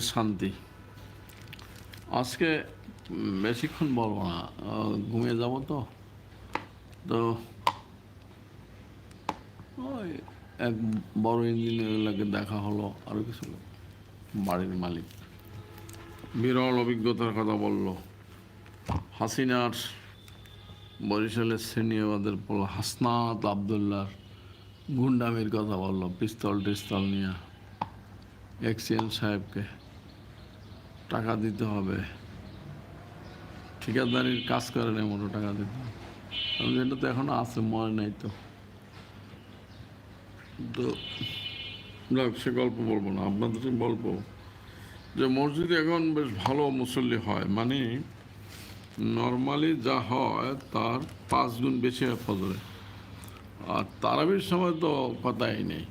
শান্তি। আজকে বেশিক্ষণ বলব না। ঘুমিয়ে যাব তো। তো ওই এক বড় ইঞ্জিনিয়ারের লাগে দেখা হলো আরও কিছু বাড়ির মালিক। বিরল অভিজ্ঞতার কথা বলল। হাসিনার বরিশালের শ্রেণীবাদের পর হাসনাত আবদুল্লার গুন্ডামির কথা বলল পিস্তল টিস্তল নিয়ে এক্সিয়েন সাহেবকে। টাকা দিতে হবে। ঠিকাদারির কাজ করে না মোটো টাকা দিতে হবে। এটা তো এখনও আছে মনে নাই তো। তো যাক, সে গল্প বলব না, আপনাদের বলব যে মসজিদে এখন বেশ ভালো মুসল্লি হয় মানে নর্মালি যা হয় তার পাঁচ গুণ বেশি হয় ফজরে। আর তারাবির সময় তো কথাই নেই।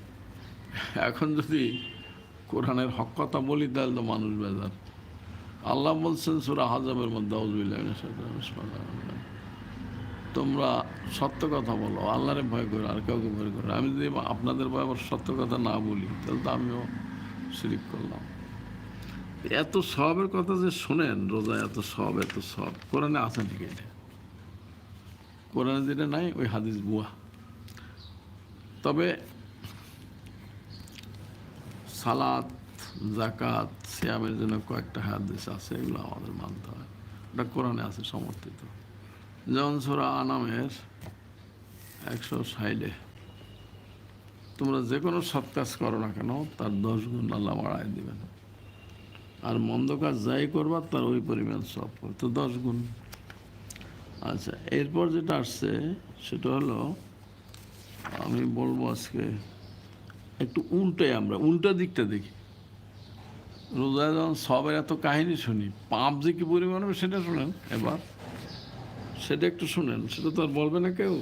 এখন যদি কোরআনের হক কথা বলি, তাহলে তো মানুষ বেজার। আল্লাহ বলছেন সুরা হাজাবের মধ্যে। তোমরা সত্য কথা বলো, আল্লাহরে ভয় করো, আর কাউকে ভয় করো আমি যদি আপনাদের ভয় আবার সত্য কথা না বলি, তাহলে তো আমিও শিরিক করলাম। এত সবের কথা যে শোনেন রোজা এত সব এত সব। কোরআনে আছে নাকি এটা? কোরআনে যেটা নাই, ওই হাদিস বুয়া তবে সালাত জাকাত সিয়ামের জন্য কয়েকটা হাদিস আছে, এগুলো আমাদের মানতে হয়। ওটা কোরআনে আছে সমর্থিত। যেমন সোরা আনামের একশো সাইডে তোমরা যে কোনো সৎ কাজ করো না কেন, তার দশ গুণ আল্লাহ বাড়ায় দিবেন। আর মন্দ কাজ যাই করবা, তার ওই পরিমাণ সব তো দশ গুণ। আচ্ছা এরপর যেটা আসছে, সেটা হলো, আমি বলব আজকে, একটু উল্টে আমরা, উল্টা দিকটা দেখি। রোজায় যখন সবের এত কাহিনী শুনি। পাপ যে কি পরিমাণ হবে সেটা শুনেন, এবার। সেটা একটু শুনেন, সেটা তো আর বলবে না কেউ।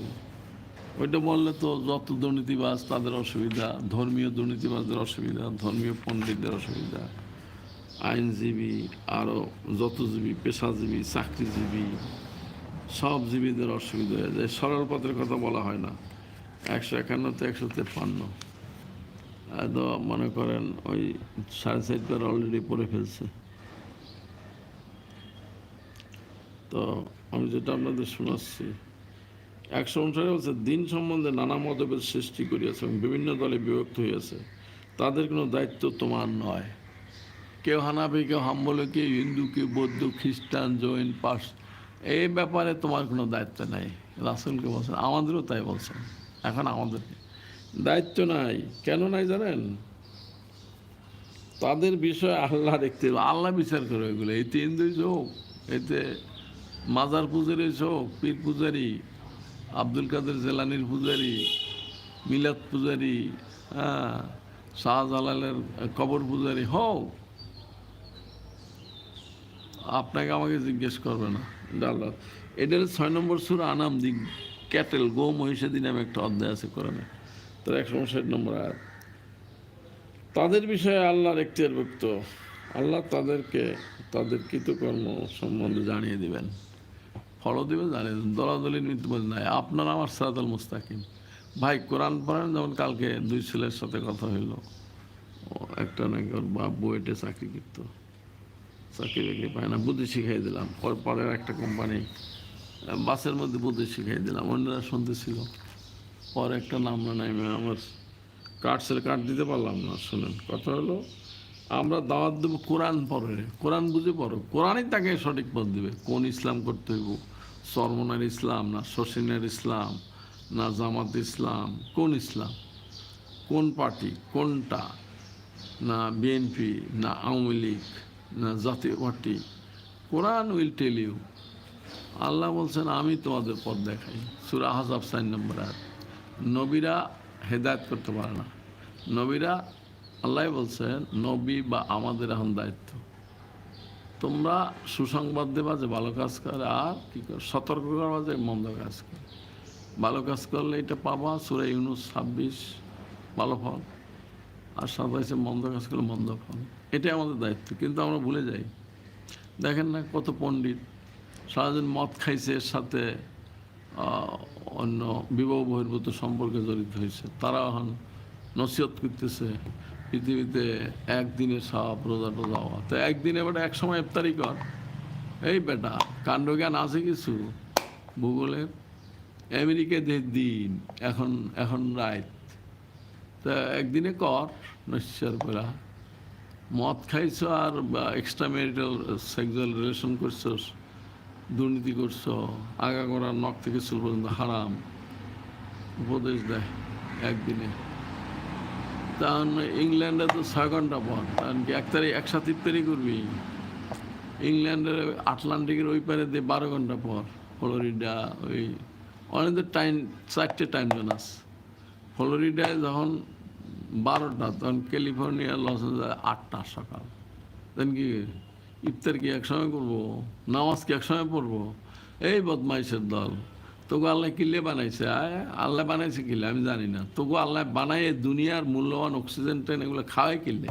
ওইটা বললে তো যত দুর্নীতিবাজ তাদের অসুবিধা, ধর্মীয় দুর্নীতিবাজদের অসুবিধা, ধর্মীয় পণ্ডিতদের অসুবিধা, আইনজীবী আরও যতজীবী, পেশাজীবী, চাকরিজীবী, সব জীবীদের অসুবিধা হয়ে যায়। সরল পথের কথা বলা হয় না। একশো একান্নতে একশো তেপ্পান্ন। তো মনে করেন ওই সাড়ে চারবার অলরেডি পড়ে ফেলছে। তো আমি যেটা আপনাদের শোনাচ্ছি একশো অনুসারে বলছে, দিন সম্বন্ধে নানা মতভেদ সৃষ্টি করিয়াছে এবং বিভিন্ন দলে বিভক্ত হইয়াছে। তাদের কোনো দায়িত্ব তোমার নয়। কেউ হানাবি কেউ হাম্বলে, কেউ হিন্দু, কেউ বৌদ্ধ, খ্রিস্টান, জৈন পাস এই ব্যাপারে তোমার কোনো দায়িত্ব নাই। রাসুলকে বলছেন, আমাদেরও তাই বলছেন। এখন আমাদের দায়িত্ব নাই। কেন নাই জানেন? তাদের বিষয়ে আল্লাহ দেখতে। আল্লাহ বিচার করে ওইগুলো। এতে হিন্দুই হোক এতে মাজার পূজারি হোক পীর পূজারি, আব্দুল কাদের জেলানির পূজারি, মিলাদ পূজারি হ্যাঁ শাহজালালের কবর পূজারি, হোক। আপনাকে আমাকে জিজ্ঞেস করবে না এটা হলো ছয় নম্বর সুর আনাম দিক ক্যাটেল, গো মহিষাদি নামে একটা অধ্যায় আছে কোরআনে। তার একশো ষাট নম্বর আয়াত। তাদের বিষয়ে আল্লাহর এখতিয়ার ব্যক্ত আল্লাহ তাদেরকে তাদের কৃতকর্ম সম্বন্ধে জানিয়ে দিবেন। ফলো দিবে জানিয়ে দেবেন। দলাদলি মৃত্যুবোধ নাই। আপনার আমার সাদাল মুস্তাকিম। ভাই, কোরআন পড়েন, যেমন কালকে দুই ছেলের সাথে কথা হইল। একটা নাকি ওর বাপ বুয়েটে চাকরি করতো। চাকরি বাকরি পায় না, বুদ্ধি শিখাই দিলাম। পরের একটা কোম্পানি, বাসের মধ্যে বুদ্ধি শিখাই দিলাম। অন্যরা শুনতেছিল। পর একটা নাম না নাই আমার কার্ডসের কার্ড দিতে পারলাম না, শুনেন। কথা হলো, আমরা দাওয়াত দেবো কোরআন পড়ে, কোরআন বুঝে পড়ো। কোরআনই তাকে সঠিক পথ দেবে। কোন ইসলাম করতে হইব? সরমনার ইসলাম না শসিনের ইসলাম না জামাত ইসলাম? কোন ইসলাম? কোন পার্টি? কোনটা? না বিএনপি না আওয়ামী লীগ, না Jatiya party? Quran will tell you. আল্লাহ বলছেন, আমি তোমাদের পথ দেখাই। সুরা হাজাব সাইন নম্বর আট নবীরা হেদায়ত করতে পারে না। নবীরা আল্লাহ বলছেন, নবী বা আমাদের এখন দায়িত্ব। তোমরা সুসংবাদ দেবা যে ভালো কাজ করে, আর কি কর, সতর্ক করবা যে মন্দ কাজ করে। ভালো কাজ করলে এটা পাবা, সুরা ইউনুস ছাব্বিশ, ভালো ফল। আর সাতাইশে মন্দ কাজ করলে মন্দ ফল। এটাই আমাদের দায়িত্ব, কিন্তু আমরা ভুলে যাই। দেখেন না কত পণ্ডিত, সারাদিন মদ খাইছে এর সাথে অন্য বিবাহ বহির্ভূত সম্পর্কে জড়িত হয়েছে। তারা এখন নসিহত করতেছে পৃথিবীতে একদিনে সব রোজা টোজা হওয়া। তো একদিনে বেটা এক সময় ইফতারি কর। এই বেটা কাণ্ডজ্ঞান আছে কিছু? ভূগোলের আমেরিকাতে দিন, এখন এখন রাত। তা একদিনে কর নশ্বর করা মদ খাইছো আর এক্সট্রা ম্যারিটাল সেক্সুয়াল রিলেশন করছ দুর্নীতি করছ, আগা করা নখ থেকে চুল পর্যন্ত হারাম। উপদেশ দেয় একদিনে। তখন ইংল্যান্ডে তো ছয় ঘণ্টা পর তখন কি এক তারিখ একসাথে ইফতারি করবি? ইংল্যান্ডের আটলান্টিকের ওই পারে দিয়ে বারো ঘণ্টা পর ফ্লোরিডা ওই অনেকদের টাইম চারটে টাইম জোন আছে। ফ্লোরিডায় যখন বারোটা, তখন ক্যালিফোর্নিয়া, লস আটটা সকাল। তখন কি ইফতার কি একসময় করব নামাজ কি একসময় পড়ব। এই বদমাইশের দল। তোকে আল্লাহ কিলে বানাইছে? আয়, আল্লাহ বানাইছে কিলে? আমি জানি না। তোকে আল্লাহ বানায় এই দুনিয়ার মূল্যবান অক্সিজেন ট্রেন এগুলো খাওয়াই কিনলে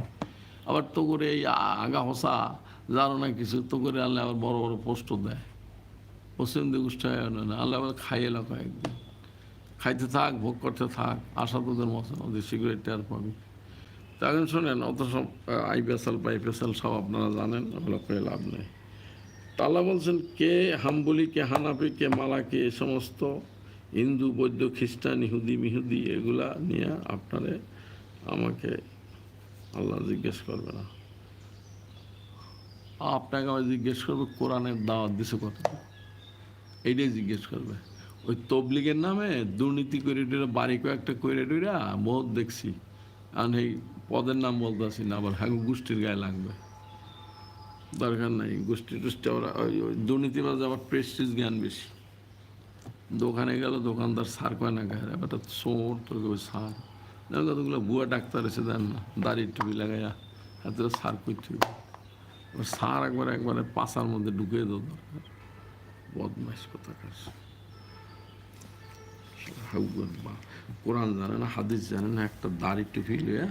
আবার তো করে এই আগা হসা, জানো না কিছু? তো করে আল্লাহ আবার বড় বড় পোস্ট দেয়। পশ্চিম দিকে উষ্ঠায় না। আল্লাহ আবার খাইয়ে লোক একদিন। খাইতে থাক, ভোগ করতে থাক। আশা তোদের মতো সিগারেট টের পাবি। এখন শোনেন অত সব আইপিএসএল পাইপিএসএল সব আপনারা জানেন, ওগুলো কয়ে লাভ নেই। তাল্লা বলছেন, কে হাম্বলি, কে হানাফি, কে মালাকি, এ সমস্ত হিন্দু, বৌদ্ধ, খ্রিস্টান, ইহুদি, মিহুদি, এগুলা নিয়ে আপনারে আমাকে আল্লাহ জিজ্ঞেস করবে না। আপনাকে আমি জিজ্ঞেস করবে, কোরআনের দাওয়াত দিছে কত এইটাই জিজ্ঞেস করবে। ওই তবলিগের নামে দুর্নীতি করে, বাড়ি কয়েকটা করে টুরা বহুত দেখছি। আর এই পদের নাম বলতেছি না আবার হ্যাঁ গোষ্ঠীর গায়ে লাগবে। দরকার নাই গোষ্ঠী টুষ্টি ওরা ওই ওই দুর্নীতিবাজ আবার প্রেস্টিজ জ্ঞান বেশি। দোকানে গেল দোকানদার সার কয় না গায়ে এবার সোর তোর ওই সার? কতগুলো বুয়া ডাক্তার এসে দেন না দাড়ি টুপি লাগাইয়া হাতে সার করতে এবার সার একবার একবারে পাশার মধ্যে ঢুকিয়ে দেওয়া দরকার। বদমাইশ কোথাকার? কোরআন জানে না হাদিস জানে না একটা দাড়ি টুপি আহ,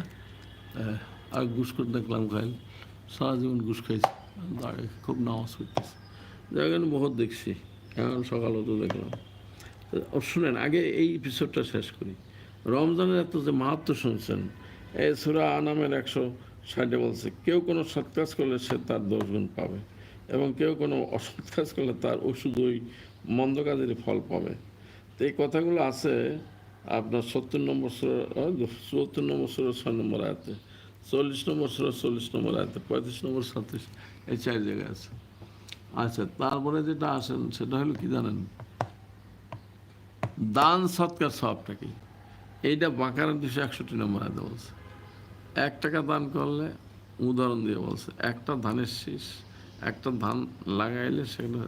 আর ঘুষ করে দেখলাম খাইল। সারা জীবন ঘুষ খাইছে। দাঁড়িয়ে খুব নামাজ পড়তেছে। দেখেন বহুত দেখছি। এখন সকাল হতো দেখলাম। শুনেন, আগে এই এপিসোডটা শেষ করি। রমজানের এত যে মাহাত্ম শুনছেন এই সুরা আনামের একশো ষাটে বলছে, কেউ কোনো সৎ কাজ করলে সে তার দশ গুণ পাবে এবং কেউ কোনো অসৎ কাজ করলে তার ওষুধ ওই মন্দ কাজের ফল পাবে। তো এই কথাগুলো আছে আপনার সত্তর নম্বর চুয়াত্তর নম্বর সুরা ছয় নম্বর আয়তে, চল্লিশ নম্বর সুরা চল্লিশ নম্বর আয়তে, পঁয়ত্রিশ নম্বর সাতত্রিশ এই চার জায়গায় আছে। আচ্ছা তারপরে যেটা আসেন, সেটা হলো কি জানেন? দান, সৎকার, সবটা কি? এইটা বাঁকারের দুশো একষট্টি নম্বর আয়তে বলছে। এক টাকা দান করলে উদাহরণ দিয়ে বলছে, একটা ধানের শীষ, একটা ধান লাগাইলে সেগুলো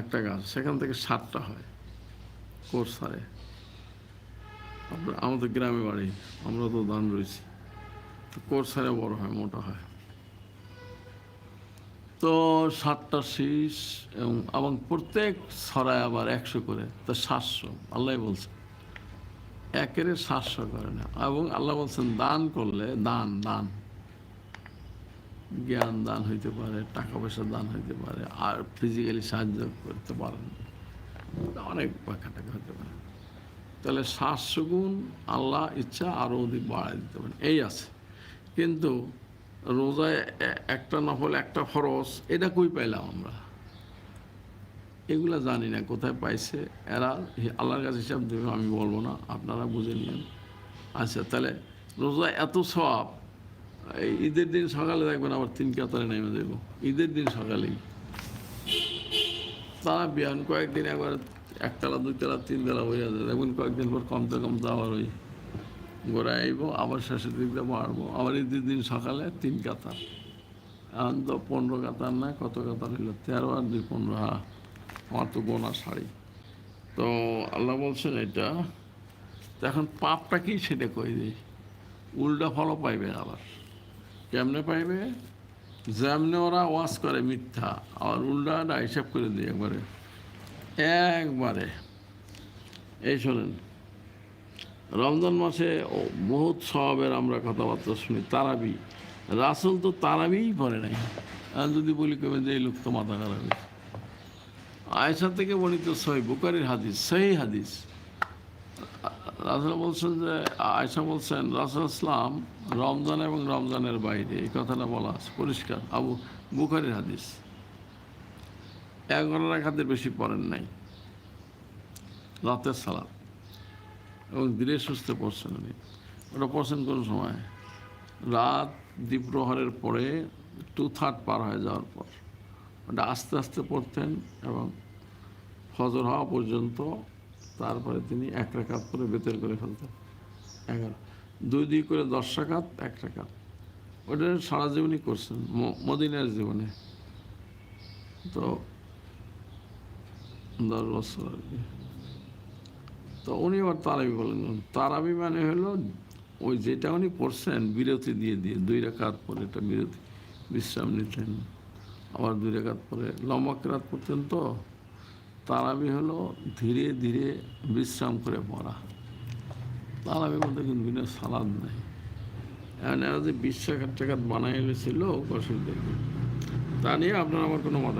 একটা গাছ সেখান থেকে সাতটা হয়। কোর্সারে আপনার আমাদের গ্রামে বাড়ি, আমরা তো দান রয়েছি। তো কোর্সারে বড় হয়, মোটা হয়। তো সাতটা শীষ এবং এবং প্রত্যেক ছড়ায় আবার একশো করে, তো সাতশো, আল্লাহ বলছে। একের সাতশো করে না। এবং আল্লাহ বলছেন, দান করলে, দান দান। জ্ঞান দান হইতে পারে, টাকা পয়সা দান হইতে পারে, আর ফিজিক্যালি সাহায্য করতে পারেন। অনেক ব্যাখ্যা হতে পারে। তাহলে শ্বাস গুণ আল্লাহ ইচ্ছা আরও অধিক বাড়ায় দিতে পারেন। এই আছে। কিন্তু রোজায় একটা নফল, একটা খরচ এটা কই পাইলাম আমরা? এগুলা জানি না, কোথায় পাইছে, এরা আল্লাহর কাছে হিসাব দেবে, আমি বলব না, আপনারা বুঝে নিন আচ্ছা তাহলে রোজা এত সব ঈদের দিন সকালে দেখবেন আবার তিন কাতারে নেমে দেবো ঈদের দিন সকালেই। তারা বিয়ান কয়েকদিন একবার একতলা, দুইতলা, তিনতলা হয়ে যাবে দেখবেন কয়েকদিন পর কমতে কমতে আবার ওই গোড়ায় আইব, আবার শেষের দিকটা মারবো আবার ঈদের দিন সকালে তিন কাতার। এখন তো পনেরো কাতার না, কত কাতার হইল? তেরো আর দুই পনেরো হ্যাঁ। আমার তো গোনা শাড়ি। তো আল্লাহ বলছেন এটা এখন পাপটা কি সেটা কই দিই? উল্টা ফলও পাইবে আবার। কেমনে পাইবে? যেমনে ওরা ওয়াশ করে মিথ্যা, আর উল্টাটা হিসাব করে দিই একবারে। একবারে। এই শোনেন, রমজান মাসে বহুত সবের আমরা কথাবার্তা শুনি, তারাবি। রাসুল তো তারাবিই পড়ে নাই। আর যদি বলি কবে যে এই লোক তো মাথা খারাপ। আয়সা থেকে বর্ণিত সহি বুকারির হাদিস, সেই হাদিস। রাসুল বলছেন যে আয়সা বলছেন, রাসুল ইসলাম রমজান এবং রমজানের বাইরে, এই কথাটা বলা আছে। পরিষ্কার। আবু বুখারির হাদিস। এগারো রাখাতের বেশি পড়েন নাই। রাতের সালাদ এবং ধীরে সুস্থে পড়ছেন উনি। ওটা পড়ছেন কোন সময়? রাত দ্বীপ্রহরের পরে টু থার্ড পার হয়ে যাওয়ার পর। ওটা আস্তে আস্তে পড়তেন এবং ফজর হওয়া পর্যন্ত তারপরে তিনি এক রেখাত করে বেতের করে ফেলতেন। এগারো। দুই দুই করে দশ রাকাত এক রেখাত। ওটা সারা জীবনই করছেন মদিনার জীবনে। তো দশ বছর আর কি। তো উনি আবার তারাবি বলেন, তারাবি মানে হলো ওই যেটা উনি পড়ছেন, বিরতি দিয়ে দিয়ে, দুই রেখাত পরে এটা বিরতি, বিশ্রাম নিতেন। আবার দুই রেখাত পরে লম্বা কেরাত পড়তেন তো। তারাবি হলো ধীরে ধীরে বিশ্রাম করে পড়া। তারাবির মধ্যে কিন্তু বিনা সালাদ নাই। এমন এরা যে বিশ টাকার টাকা বানাই এনেছিল অসুবিধা তা নিয়ে আপনার আমার কোনো মত।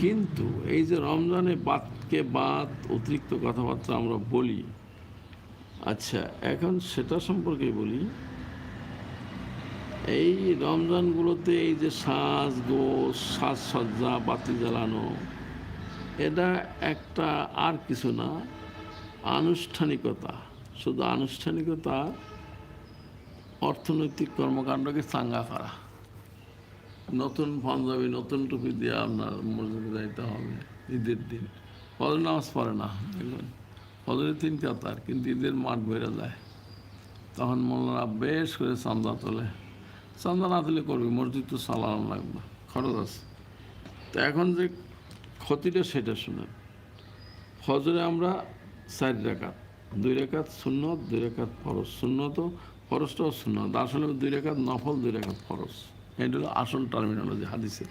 কিন্তু এই যে রমজানে বাদকে বাদ অতিরিক্ত কথাবার্তা আমরা বলি আচ্ছা এখন সেটা সম্পর্কে বলি, এই রমজানগুলোতে এই যে সাজ গোস সাজসজ্জা, বাতি জ্বালানো এটা একটা আর কিছু না, আনুষ্ঠানিকতা। শুধু আনুষ্ঠানিকতা, অর্থনৈতিক কর্মকাণ্ডকে চাঙ্গা করা। নতুন পাঞ্জাবি, নতুন টুপি দিয়ে আপনার মসজিদে যাইতে হবে ঈদের দিন। ফজর নামাজ পড়ে না, দেখবেন। ফজরের তিন কাতার, কিন্তু ঈদের মাঠ বেড়ে যায়। তখন মোল্লারা বেশ করে চান্দা তোলে। চান্দা না তুলে করবি, মসজিদ তো চালানো লাগবে, খরচ আছে। তো এখন যে ক্ষতিটা সেটা শুনেন। ফজরে আমরা চার রেখাত, দুই রেখাত শূন্য দুই রেখাত ফরজ। শূন্য তো ফরজটাও শূন্য আসলে দুই রেখাত নফল, দুই রেখাত ফরজ। এটা হলো আসল টার্মিনোলজি হাদিসের।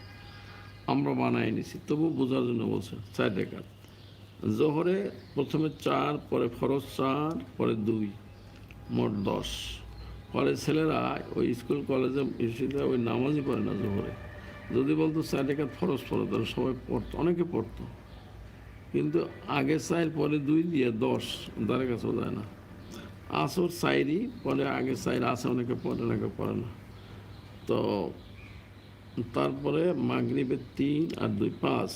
আমরা বানাই নিছি। তবু বোঝার জন্য বলছে, চার রেখাত। জোহরে প্রথমে চার, পরে ফরজ চার, পরে দুই, মোট দশ। পরে ছেলেরা ওই স্কুল, কলেজে ওই নামাজই পড়ে না জোহরে। যদি বলতো চার রেখাত ফরজ পড়ো, তাহলে সবাই পড়তো, অনেকে পড়তো। কিন্তু আগে চাইল পরে দুই দিয়ে দশ তার কাছেও যায় না। আসর চাইরই পরে আগে চাইর আসে অনেকে পড়ে অনেকে পড়ে না। তো তারপরে মাগরিবের তিন আর দুই পাঁচ,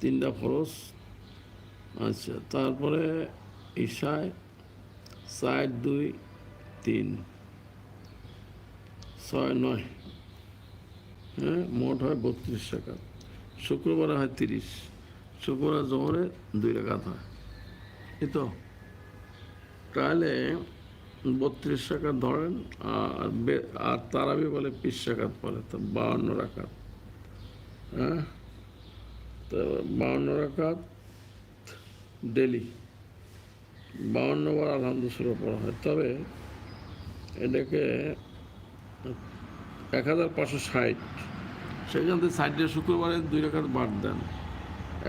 তিনটা ফরজ। আচ্ছা তারপরে ঈশায় চার, দুই, তিন, ছয়, নয়। হ্যাঁ মোট হয় বত্রিশ টাকা শুক্রবারে হয় তিরিশ। শুক্রবার জোহরে দুই রেখাত হয়। এই তো। তাহলে বত্রিশ টাকা ধরেন, আর বে- আর তারাবি বলে পিস টাকাত পরে তো বাউন্ন রাখাত হ্যাঁ? তো বাউন্ন রাখাত ডেলি। বাউন্ন বার আলহামদুলিল্লাহ পড়া হয়। তবে এটাকে এক হাজার পাঁচশো ষাট সেখান থেকে ষাটটা শুক্রবারে দুই রেখাত বাদ দেন।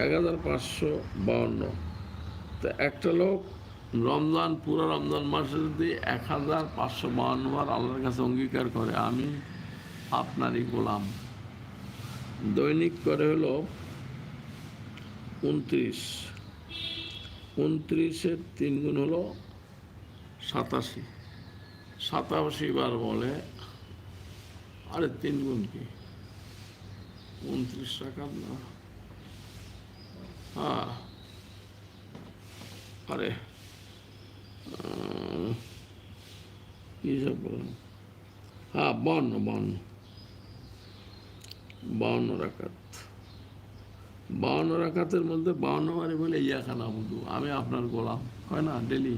এক হাজার পাঁচশো বাউন্ন। তো একটা লোক রমজান, পুরো রমজান মাসে যদি এক হাজার পাঁচশো বাউন্ন বার আল্লাহর কাছে অঙ্গীকার করে, আমি আপনারই গোলাম। দৈনিক করে হলো উনত্রিশ। উনত্রিশের তিন গুণ হলো সাতাশি। সাতাশি বার বলে, আরে তিন গুণ কি? উনত্রিশ টাকা না হ্যাঁ আরে কি সব? হ্যাঁ বান্ন বান্ন বাউন্ন রাকাত বাউন্ন রাকাতের মধ্যে বাউন্ন বারে বলে ইয়াখানা বুধু আমি আপনার গোলাম। হয় না? ডেলি।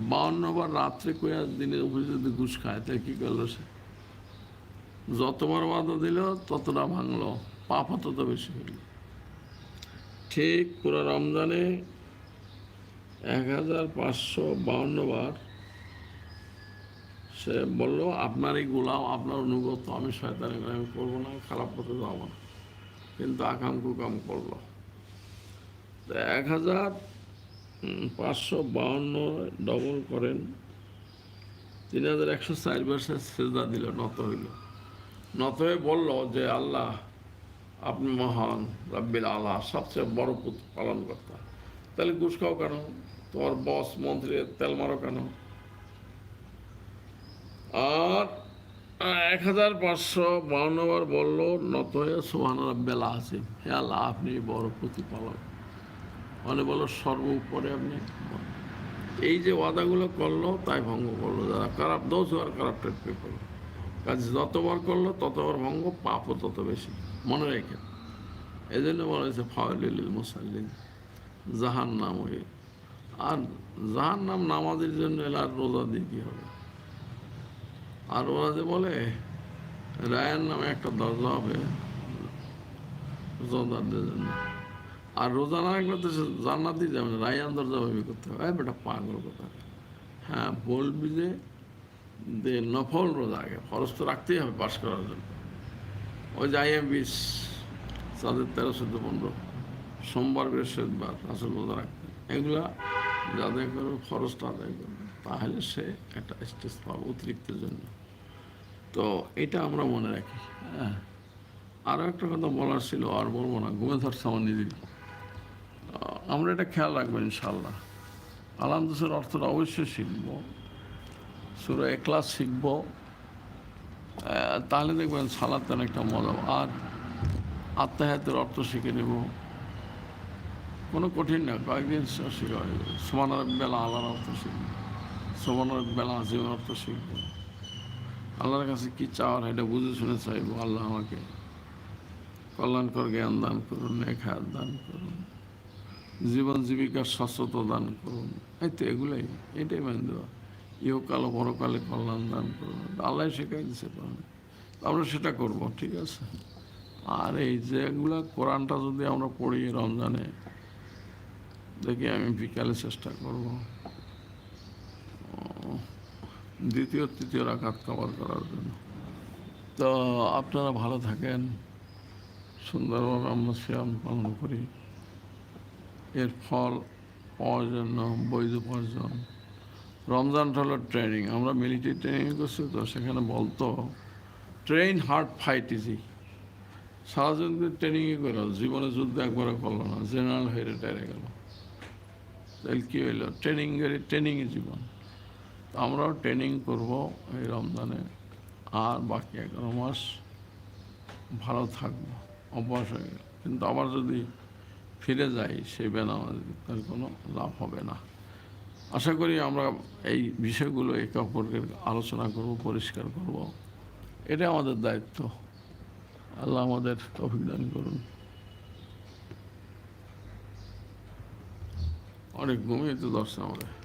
বাউন্ন বার রাত্রে কইয়া দিনের উপরে যদি ঘুষ খায়, তাহলে কী করল সে? যতবার বাধা দিল, ততটা ভাঙলো। পাপ তত বেশি হইল। ঠিক পুরো রমজানে এক হাজার পাঁচশো বাউন্ন বার সে বলল, আপনার এই গোলাম, আপনার অনুগত, আমি শয়তানি করে আমি করব না, খারাপ পথে যাব না। কিন্তু আকাম কুকাম করল। তো এক হাজার পাঁচশো বাউন্ন ডবল করেন, তিন হাজার একশো চার বছর সেজদা দিল, নত হইল। নত হয়ে বলল যে, আল্লাহ, আপনি মহান রব্বিল আল্লাহ সবচেয়ে বড় পালন কর্তা তাহলে ঘুষ খাও কেন? তোমার বস মন্ত্রী, তেল মারো কেন? আর এক হাজার পাঁচশো বাউন্ন বার বলল নত হয়ে সোহান বেলা আছে হে আল্লাহ, আপনি বড় প্রতিপালক মানে বলো সর্ব উপরে আপনি এই যে ওয়াদাগুলো করল, তাই ভঙ্গ করল। যারা খারাপ দোষ, আর কারাপ্টেড পেপার কাজে যতবার করল ততবার ভঙ্গ, পাপও তত বেশি। মনে রেখে। এই জন্য বলা হয়েছে ফাওয়ালিল মুসাল্লিন জাহান নাম হয়ে। আর জাহান নাম নামাজের জন্য এলে আর রোজা দিতে হবে? আর ওরা যে বলে, রায়ের নামে একটা দরজা হবে রোজাদারদের জন্য। আর রোজা না রাখলে তো জান্নাতেই যাবে রায়ান দরজা ভাবি করতে হবে। বেটা, পাগল কথা হ্যাঁ বলবি যে নফল রোজা আগে খরচ তো রাখতেই হবে পাশ করার জন্য। ওই যে আইএম বিশ তাদের তেরো চোদ্দ পনেরো সোমবার বৃহস্পতিবার আসল রোজা রাখতে এগুলা যাদের করে খরচটা আদায় করবে তাহলে সে একটা স্টেজ পাবে অতিরিক্তের জন্য। তো এটা আমরা মনে রাখি। হ্যাঁ। আরও একটা কথা বলার ছিল আর বলব না ঘুমে ধরছে আমার নিজের আমরা এটা খেয়াল রাখব ইনশাল্লাহ আলামদুসের অর্থটা অবশ্যই শিখব। সুরা এক্লাস শিখব। তাহলে দেখবেন সালাদ একটা মজা। আর আত্মাহাতের অর্থ শিখে নেব। কোনো কঠিন না, কয়েকদিন শিখা হয়ে যাবে বেলা আল্লাহর অর্থ শিখব। সমানের বেলা আজিমের অর্থ শিখব। আল্লাহর কাছে কি চাওয়ার এটা বুঝে শুনে চাইব। আল্লাহ আমাকে কল্যাণকর জ্ঞান দান করুন নেখায়াত দান করুন, জীবন জীবিকার স্বচ্ছতা দান করুন। এই তো এগুলোই, এটাই মেন দেওয়া। ইহকাল পরকালে কল্যাণ দান করুন। আল্লাহ শেখাই পারেন আমরা সেটা করব, ঠিক আছে? আর এই যেগুলা কোরআনটা যদি আমরা পড়ি রমজানে, দেখি আমি বিকালে চেষ্টা করব। দ্বিতীয়, তৃতীয় রাখাত কভার করার জন্য। তো আপনারা ভালো থাকেন। সুন্দরভাবে আমরা শ্যাম পালন করি। এর ফল পাওয়ার জন্য, বৈধ উপার্জন। রমজানটা হলো ট্রেনিং আমরা মিলিটারি ট্রেনিং করছি, তো সেখানে বলতো ট্রেন হার্ড ফাইট ইজি সারা জীবন ট্রেনিংই করো, জীবনে যুদ্ধ একবারও করল না জেনারেল হয়ে রিটায়ারে গেল। তাহলে কী হইল? ট্রেনিং ট্রেনিংই জীবন। আমরাও ট্রেনিং করব এই রমজানে, আর বাকি এগারো মাস ভালো থাকব, অভ্যাস হয়ে গেল। কিন্তু আবার যদি ফিরে যাই, সেই বেনামাজ তার কোনো লাভ হবে না। আশা করি আমরা এই বিষয়গুলো একে অপরকে আলোচনা করব, পরিষ্কার করব। এটা আমাদের দায়িত্ব। আল্লাহ আমাদের অভিজ্ঞান করুন। অনেক ঘুমিয়ে তো দর্শন আমাদের।